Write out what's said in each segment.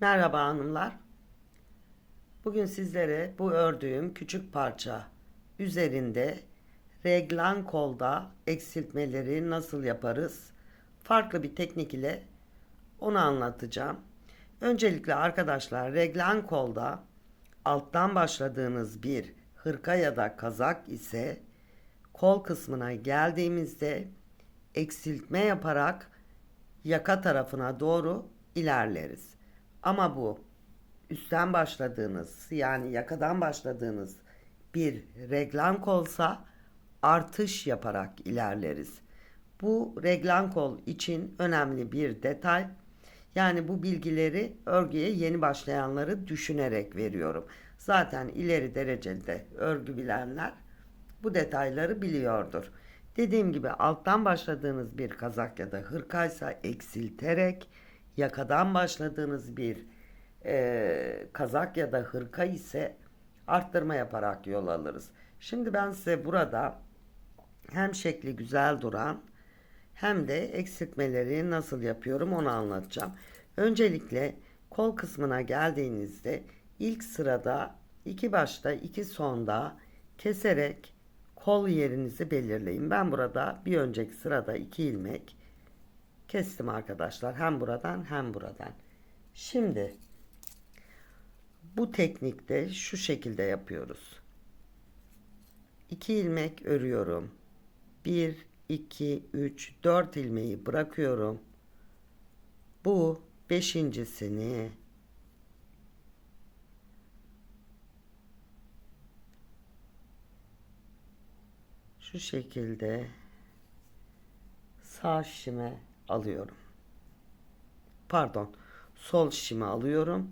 Merhaba hanımlar. Bugün sizlere bu ördüğüm küçük parça üzerinde reglan kolda eksiltmeleri nasıl yaparız? Farklı bir teknik ile onu anlatacağım. Öncelikle arkadaşlar reglan kolda alttan başladığınız bir hırka ya da kazak ise kol kısmına geldiğimizde eksiltme yaparak yaka tarafına doğru ilerleriz. Ama bu üstten başladığınız yani yakadan başladığınız bir reglan kolsa artış yaparak ilerleriz. Bu reglan kol için önemli bir detay. Yani bu bilgileri örgüye yeni başlayanları düşünerek veriyorum. Zaten ileri derecede örgü bilenler bu detayları biliyordur. Dediğim gibi alttan başladığınız bir kazak ya da hırkaysa eksilterek yakadan başladığınız bir e, kazak ya da hırka ise arttırma yaparak yol alırız. Şimdi ben size burada hem şekli güzel duran hem de eksiltmeleri nasıl yapıyorum onu anlatacağım. Öncelikle kol kısmına geldiğinizde ilk sırada iki başta iki sonda keserek kol yerinizi belirleyin. Ben burada bir önceki sırada iki ilmek kestim arkadaşlar. Hem buradan hem buradan. Şimdi bu teknikte şu şekilde yapıyoruz. 2 ilmek örüyorum. 1 2 3 4 ilmeği bırakıyorum. Bu beşincisini şu şekilde sağ şişime alıyorum. Pardon, sol şişime alıyorum.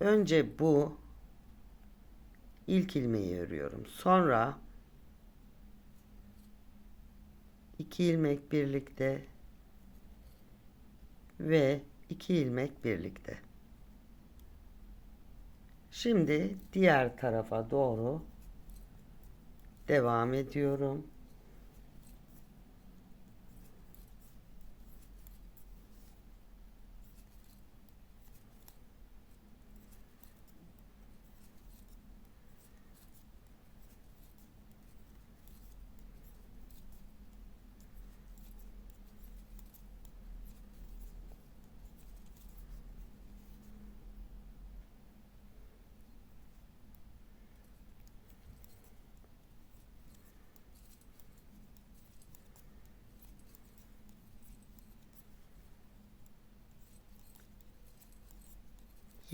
Önce bu ilk ilmeği örüyorum. Sonra iki ilmek birlikte ve iki ilmek birlikte. Şimdi diğer tarafa doğru devam ediyorum.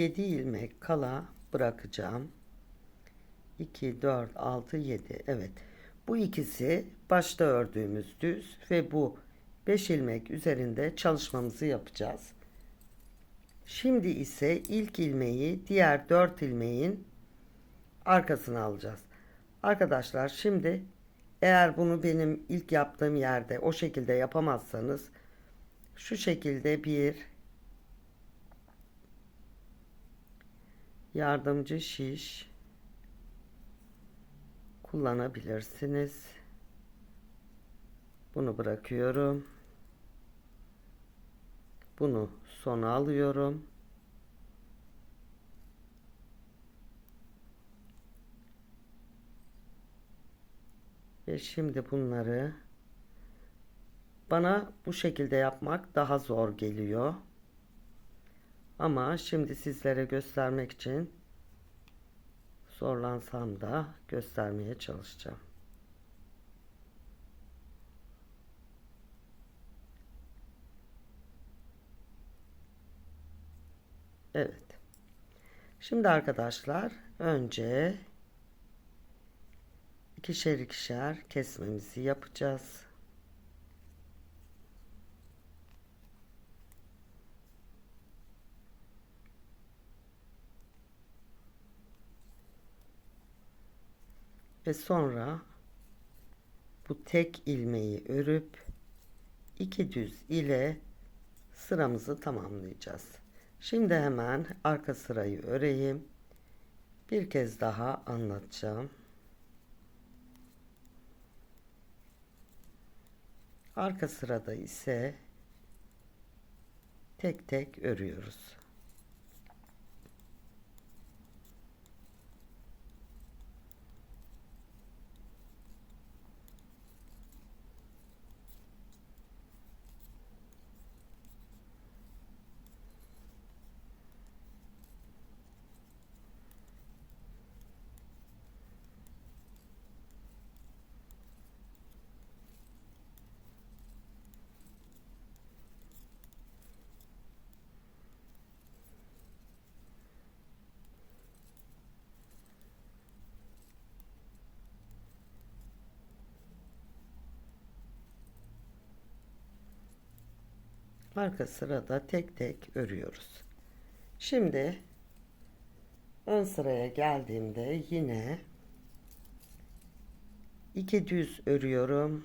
Yedi ilmek kala bırakacağım. 2 4 6 7 evet bu ikisi başta ördüğümüz düz ve bu 5 ilmek üzerinde çalışmamızı yapacağız. Şimdi ise ilk ilmeği diğer 4 ilmeğin arkasına alacağız. Arkadaşlar şimdi eğer bunu benim ilk yaptığım yerde o şekilde yapamazsanız şu şekilde bir yardımcı şiş kullanabilirsiniz. Bunu bırakıyorum. Bunu sona alıyorum. Ve şimdi bunları bana bu şekilde yapmak daha zor geliyor. Ama şimdi sizlere göstermek için zorlansam da göstermeye çalışacağım. Evet. Şimdi arkadaşlar önce ikişer ikişer kesmemizi yapacağız. Ve sonra bu tek ilmeği örüp iki düz ile sıramızı tamamlayacağız. Şimdi hemen arka sırayı öreyim. Bir kez daha anlatacağım. Arka sırada ise tek tek örüyoruz. Arka sırada tek tek örüyoruz. Şimdi ön sıraya geldiğimde yine iki düz örüyorum.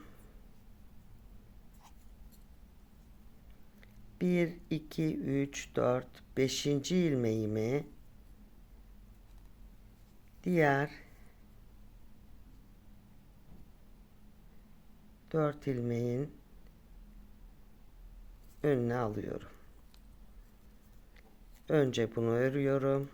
1 2 3 4 5. ilmeğimi diğer 4 ilmeğin önüne alıyorum. Önce bunu örüyorum.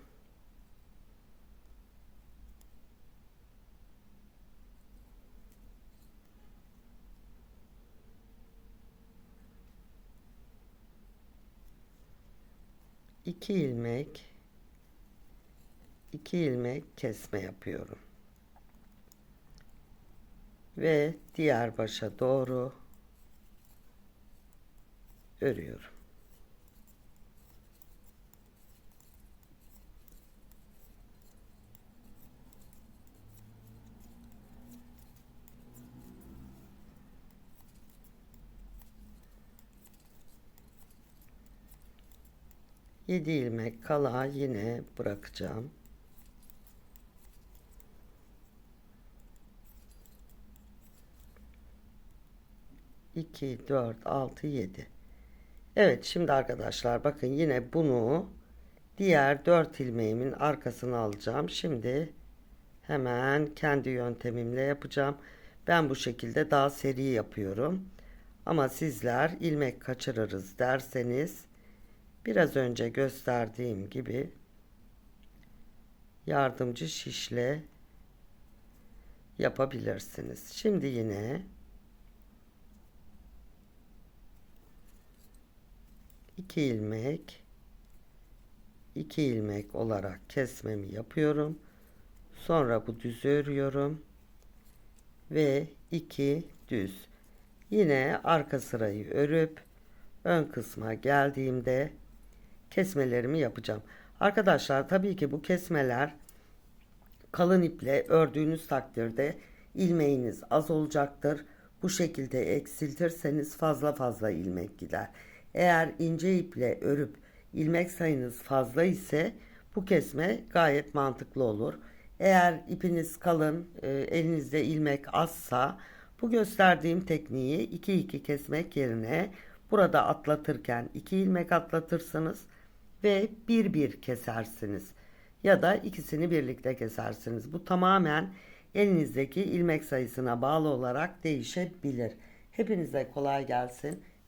iki ilmek iki ilmek kesme yapıyorum. Ve diğer başa doğru örüyorum. Yedi ilmek kala yine bırakacağım. İki, dört, altı, yedi. Evet şimdi arkadaşlar bakın yine bunu diğer 4 ilmeğimin arkasına alacağım. Şimdi hemen kendi yöntemimle yapacağım. Ben bu şekilde daha seri yapıyorum. Ama sizler ilmek kaçırırız derseniz biraz önce gösterdiğim gibi yardımcı şişle yapabilirsiniz. Şimdi yine 2 ilmek 2 ilmek olarak kesmemi yapıyorum. Sonra bu düz örüyorum. Ve 2 düz. Yine arka sırayı örüp ön kısma geldiğimde kesmelerimi yapacağım. Arkadaşlar tabii ki bu kesmeler kalın iple ördüğünüz takdirde ilmeğiniz az olacaktır. Bu şekilde eksiltirseniz fazla fazla ilmek gider. Eğer ince iple örüp ilmek sayınız fazla ise bu kesme gayet mantıklı olur. Eğer ipiniz kalın, e, elinizde ilmek azsa bu gösterdiğim tekniği 2 2 kesmek yerine burada atlatırken 2 ilmek atlatırsınız ve bir bir kesersiniz. Ya da ikisini birlikte kesersiniz. Bu tamamen elinizdeki ilmek sayısına bağlı olarak değişebilir. Hepinize kolay gelsin.